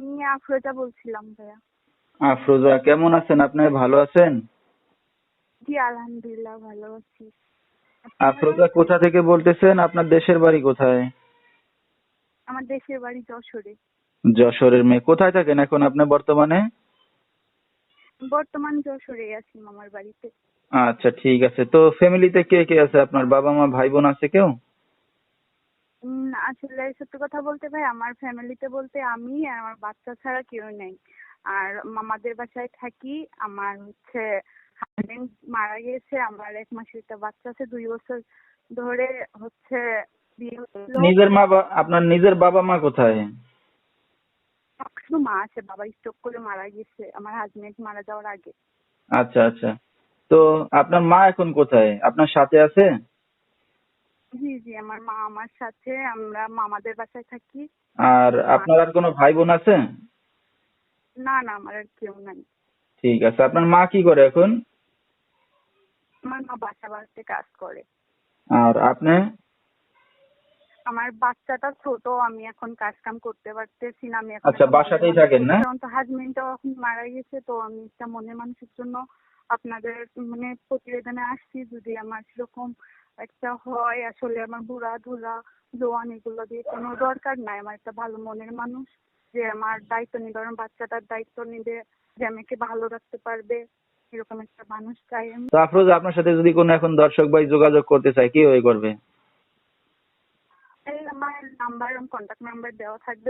আমি আফরোজা বলছিলাম ভাইয়া। আফরোজা কেমন আছেন? আপনি ভালো আছেন? জি আলহামদুলিল্লাহ ভালো আছি। আফরোজা কোথা থেকে বলতেছেন? আপনার দেশের বাড়ি কোথায়? আমার দেশের বাড়ি যশোরে। যশোরের মেয়ে। কোথায় থাকেন এখন আপনি বর্তমানে? বর্তমান যশোরে আছি মামার বাড়িতে। আচ্ছা ঠিক আছে। তো ফ্যামিলিতে কে কে আছে? আপনার বাবা মা ভাই বোন আছে কেউ? উম, আসলে সত্যি কথা বলতে ভাই আমার ফ্যামিলিতে বলতে আমি আর আমার বাচ্চা ছাড়া কেউ নেই। আর মামাদের বাসায় থাকি আমার হচ্ছে হাজবেন্ড মারা গিয়েছে আমার এক মাসের একটা বাচ্চা আছে দুই বছর ধরে হচ্ছে নিজের মা আপনার নিজের বাবা মা কোথায়? শুধু মা আছে বাবা স্ট্রোক করে মারা গেছে আমার হাজবেন্ড মারা যাওয়ার আগে। আচ্ছা আচ্ছা। তো আপনার মা এখন কোথায়? আপনার সাথে আছে? জি জি আমার মা আমার সাথে আমরা মামাদের বাসায় থাকি। আর আপনার আর কোনো ভাই বোন আছে? না না আমার আর কেউ নাই। ঠিক আছে আপনার মা কি করে এখন? আমার মা বাসা বাড়িতে কাজ করে। আর আপনি? আমার বাচ্চাটা ছোট আমি এখন কাজ কাম করতে পারতেছি না আমি এখন আচ্ছা, বাসাতেই থাকেন না? কারণ তো হাজবেন্ডটাও এখন মারা গেছে তো আমি একটা মনের মানুষের জন্য আপনাদের মানে প্রতিবেদনে আসছি যদি আমার সেরকম একটা হয় আসলে আমার বুড়া ধুলা জোয়ান এগুলো দিয়ে কোনো দরকার নাই। আমার একটা ভালো মনের মানুষ যে আমার দায়িত্ব নিবে আমার বাচ্চাটার দায়িত্ব নিবে যে আমাকে ভালো রাখতে পারবে। এরকম একটা মানুষ চাই আমি। তো আফরোজা আপনার সাথে যদি কোনো এখন দর্শক ভাই যোগাযোগ করতে চায় কীভাবে করবে? আমার নাম্বার কন্ট্যাক্ট নাম্বার দেওয়া থাকবে।